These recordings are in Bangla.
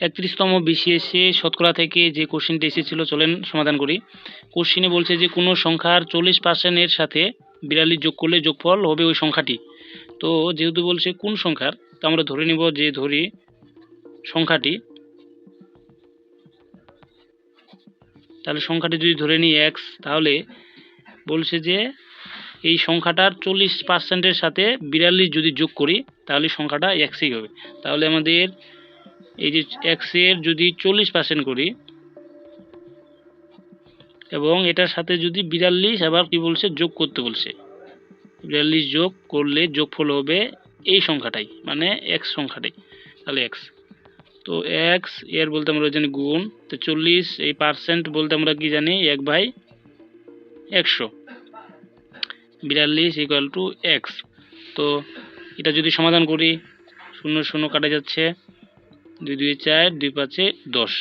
একত্রিশতম বিসিএসে শতকরা থেকে যে কোশ্চেনটি এসেছিল চলেন সমাধান করি। কোশ্চেনে বলছে যে, কোনো সংখ্যার চল্লিশ পার্সেন্টের সাথে বিরাল্লিশ যোগ করলে যোগফল হবে ওই সংখ্যাটি। তো যেহেতু বলছে কোন সংখ্যার, তো আমরা ধরে নিব যে ধরি সংখ্যাটি। তাহলে সংখ্যাটি যদি ধরে নিই এক্স তাহলে বলছে যে এই সংখ্যাটার চল্লিশ পার্সেন্টের সাথে বিরাল্লিশ যদি যোগ করি, তাহলে সংখ্যাটা এক্সই হবে। তাহলে আমাদের এই যে এক্সের যদি চল্লিশ পার্সেন্ট করি, এবং এটার সাথে যদি বিরাল্লিশ আবার কি বলছে, যোগ করতে বলছে। বিরাল্লিশ যোগ করলে যোগফল হবে এই সংখ্যাটাই মানে এক্স সংখ্যাটাই, তাহলে এক্স তো এক্সের বলতে আমরা জানি গুণ, তো চল্লিশ, এই পার্সেন্ট বলতে আমরা কি জানি, এক বাই একশো। বিরাল্লিশ ইকুয়াল টু এক্স তো এটা যদি সমাধান করি, শূন্য শূন্য কাটা যাচ্ছে দুই দুই, চার, দুই, পাঁচে দশ।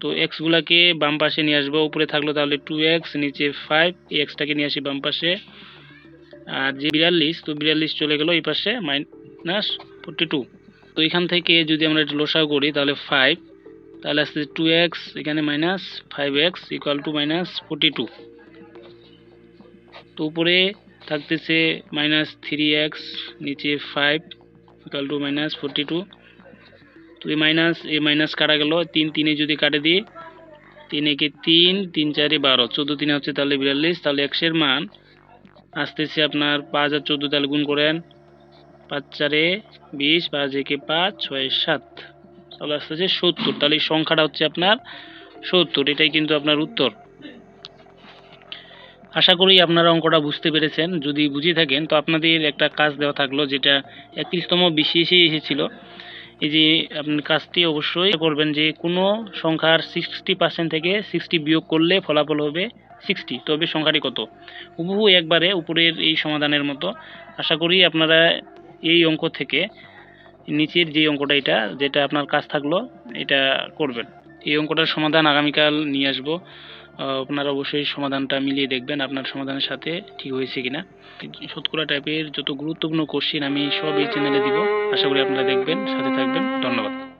তো এক্সগুলাকে বাম পাশে নিয়ে আসব, উপরে থাকল তাহলে টু এক্স নিচে ফাইভ এই এক্সটাকে নিয়ে আসি বাম পাশে। আর যে বিয়াল্লিশ, তো বিয়াল্লিশ চলে গেল এই পাশে মাইনাস ফোরটি টু তো এখান থেকে যদি আমরা এটা লসাও করি, তাহলে ফাইভ তাহলে আসছে টু এক্স এখানে minus five x equal to minus forty two তো উপরে থাকতেছে মাইনাস থ্রি এক্স নিচে five equal to minus forty two তো এই মাইনাস এই মাইনাস কাটা গেল, তিন তিনে যদি কাটে দিই, তিন একে তিন তিন চারে বারো, চোদ্দ তিনে হচ্ছে তাহলে বিয়াল্লিশ, তাহলে একশের মান আসতেছে আপনার পাঁচ আর চোদ্দ তাহলে গুণ করেন, পাঁচ চারে বিশ, পাঁচ একে পাঁচ, ছয় সাত, তাহলে আসতেছে সত্তর, তাহলে সংখ্যাটা হচ্ছে আপনার সত্তর, এটাই কিন্তু আপনার উত্তর। আশা করি আপনারা অঙ্কটা বুঝতে পেরেছেন, যদি বুঝে থাকেন, তো আপনাদের একটা কাজ দেওয়া থাকল, যেটা একত্রিশতম বিশেষে এসেছিল এই যে, আপনি কাজটি অবশ্যই করবেন যে, কোনো সংখ্যার সিক্সটি পার্সেন্ট থেকে সিক্সটি বিয়োগ করলে ফলাফল হবে সিক্সটি তবে সংখ্যাটি কত? হুবহু একবারে উপরের এই সমাধানের মতো। আশা করি আপনারা এই অঙ্ক থেকে নিচের যে অঙ্কটা এটা, যেটা আপনার কাজ থাকল, এটা করবেন। এই অঙ্কটার সমাধান আগামীকাল নিয়ে আসব। আপনারা অবশ্যই সমাধানটা মিলিয়ে দেখবেন, আপনার সমাধানের সাথে ঠিক হয়েছে কিনা। শতকরা টাইপের যত গুরুত্বপূর্ণ কোশ্চিন আমি সব এই চ্যানেলে দিব। আশা করি আপনারা দেখবেন, সাথে থাকবেন। ধন্যবাদ।